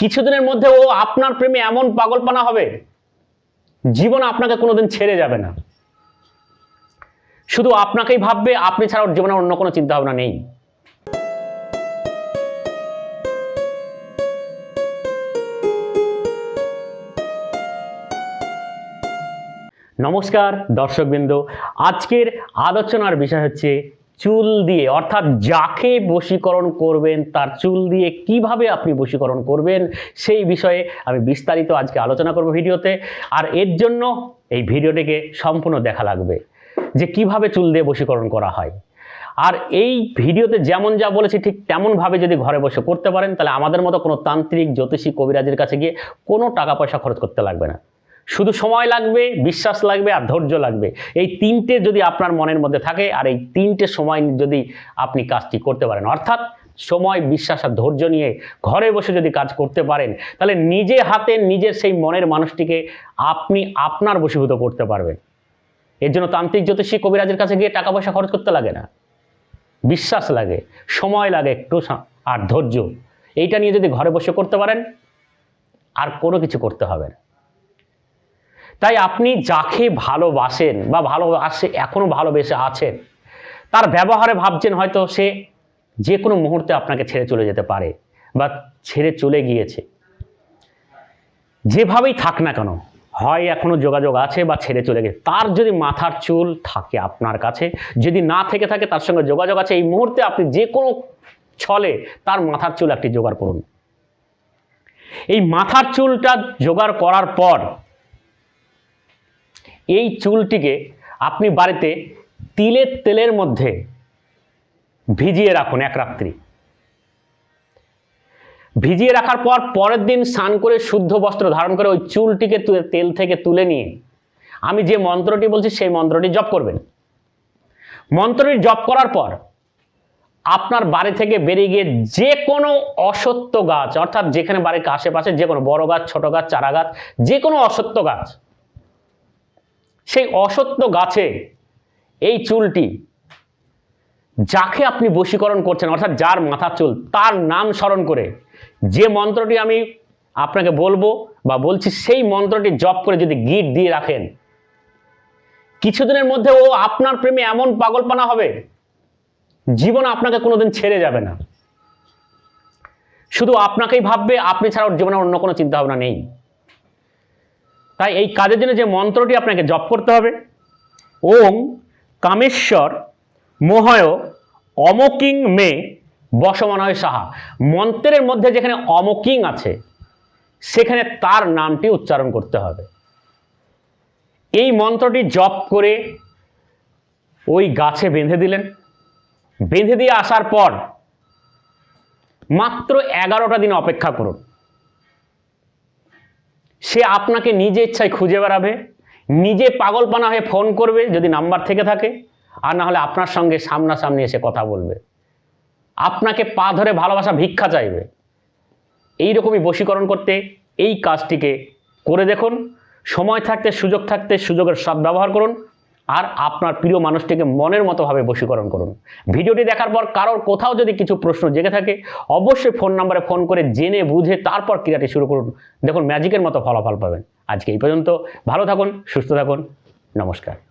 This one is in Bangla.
কিছুদিনের মধ্যে ও আপনার প্রেমে এমন পাগলপানা হবে, জীবন আপনাকে কোনোদিন ছেড়ে যাবে না। শুধু আপনাকেই ভাববে, আপনি ছাড়া ওর জীবনে অন্য কোনো চিন্তা ভাবনা নেই। নমস্কার দর্শকবৃন্দ, আজকের আলোচনার বিষয় হচ্ছে চুল দিয়ে, অর্থাৎ যাকে বশীকরণ করবেন, তার চুল দিয়ে কীভাবে আপনি বশীকরণ করবেন, সেই বিষয়ে আমি বিস্তারিত আজকে আলোচনা করব ভিডিওতে। আর এর জন্য এই ভিডিওটিকে সম্পূর্ণ দেখা লাগবে, যে কীভাবে চুল দিয়ে বশীকরণ করা হয়। আর এই ভিডিওতে যেমন যা বলেছি, ঠিক তেমনভাবে যদি ঘরে বসে করতে পারেন, তাহলে আমাদের মতো কোনো তান্ত্রিক, জ্যোতিষী, কবিরাজের কাছে গিয়ে কোনো টাকা পয়সা খরচ করতে লাগবে না। শুধু সময় লাগবে, বিশ্বাস লাগবে আর ধৈর্য লাগবে। এই তিনটে যদি আপনার মনের মধ্যে থাকে আর এই তিনটে সময় যদি আপনি কাজটি করতে পারেন, অর্থাৎ সময়, বিশ্বাস আর ধৈর্য নিয়ে ঘরে বসে যদি কাজ করতে পারেন, তাহলে নিজে হাতে নিজের সেই মনের মানুষটিকে আপনি আপনার বশীভূত করতে পারবেন। এর জন্য তান্ত্রিক, জ্যোতিষী, কবিরাজের কাছে গিয়ে টাকা পয়সা খরচ করতে লাগে না। বিশ্বাস লাগে, সময় লাগে একটু আর ধৈর্য। এইটা নিয়ে যদি ঘরে বসে করতে পারেন, আর কোনো কিছু করতে হবে না। তাই আপনি যাকে ভালোবাসেন বা ভালোবাসে এখনও ভালোবেসে আছেন, তার ব্যবহারে ভাবছেন হয়তো সে যে কোনো মুহূর্তে আপনাকে ছেড়ে চলে যেতে পারে বা ছেড়ে চলে গিয়েছে। যেভাবেই থাক না কেন, হয় এখনও যোগাযোগ আছে বা ছেড়ে চলে গেছে তার যদি মাথার চুল থাকে আপনার কাছে, যদি না থেকে থাকে তার সঙ্গে যোগাযোগ আছে, এই মুহূর্তে আপনি যে কোনো ছলে তার মাথার চুল একটি জোগাড় করুন। এই মাথার চুলটা জোগাড় করার পর এই চুলটিকে আপনি বাড়িতে তিলের তেলের মধ্যে ভিজিয়ে রাখুন এক রাত্রি। ভিজিয়ে রাখার পর পরের দিন স্নান করে শুদ্ধ বস্ত্র ধারণ করে ওই চুলটিকে তুলে- থেকে তুলে নিয়ে আমি যে মন্ত্রটি বলছি সেই মন্ত্রটি জপ করবেন। মন্ত্রটি জপ করার পর আপনার বাড়ি থেকে বেরিয়ে গিয়ে যে কোনো অসত্য গাছ, অর্থাৎ যেখানে বাড়ির আশেপাশে যে কোনো বড় গাছ, ছোট গাছ, চারা গাছ, যে কোনো অসত্য গাছ সেই অসত্য গাছে এই চুলটি যাকে আপনি বশীকরণ করছেন, অর্থাৎ যার মাথার চুল, তার নাম স্মরণ করে যে মন্ত্রটি আমি আপনাকে বলব বা বলছি, সেই মন্ত্রটি জপ করে যদি গিট দিয়ে রাখেন, কিছুদিনের মধ্যে ও আপনার প্রেমে এমন পাগলপানা হবে, জীবন আপনাকে কোনোদিন ছেড়ে যাবে না। শুধু আপনাকেই ভাববে, আপনি ছাড়া ওর জীবনে অন্য কোনো চিন্তা ভাবনা নেই। তাই এই কাজের জন্য যে মন্ত্রটি আপনাকে জপ করতে হবে ওং কামেশ্বর মোহয় অমকিং মে বসমনয় সাহা। মন্ত্রের মধ্যে যেখানে অমকিং আছে, সেখানে তার নামটি উচ্চারণ করতে হবে। এই মন্ত্রটি জপ করে ওই গাছে বেঁধে দিলেন। বেঁধে দিয়ে আসার পর মাত্র এগারোটা দিন অপেক্ষা করুন। সে আপনাকে নিজে ইচ্ছায় খুঁজে বেড়াবে, নিজে পাগলপানা হয়ে ফোন করবে যদি নাম্বার থেকে থাকে, আর না হলে আপনার সঙ্গে সামনাসামনি এসে কথা বলবে। আপনাকে পা ধরে ভালোবাসা ভিক্ষা চাইবে। এই রকমই বশীকরণ করতে এই কাজটিকে করে দেখুন। সময় থাকতে, সুযোগ থাকতে সুযোগের সদ্ব্যবহার করুন। আর আপনার প্রিয় মানুষটিকে মনের মতোভাবে বশীকরণ করুন। ভিডিওটি দেখার পর কারোর কোথাও যদি কিছু প্রশ্ন জেগে থাকে, অবশ্যই ফোন নাম্বারে ফোন করে জেনে বুঝে তারপর ক্রিয়াটি শুরু করুন। দেখুন, ম্যাজিকের মতো ফলাফল পাবেন। আজকে এই পর্যন্ত, ভালো থাকুন, সুস্থ থাকুন, নমস্কার।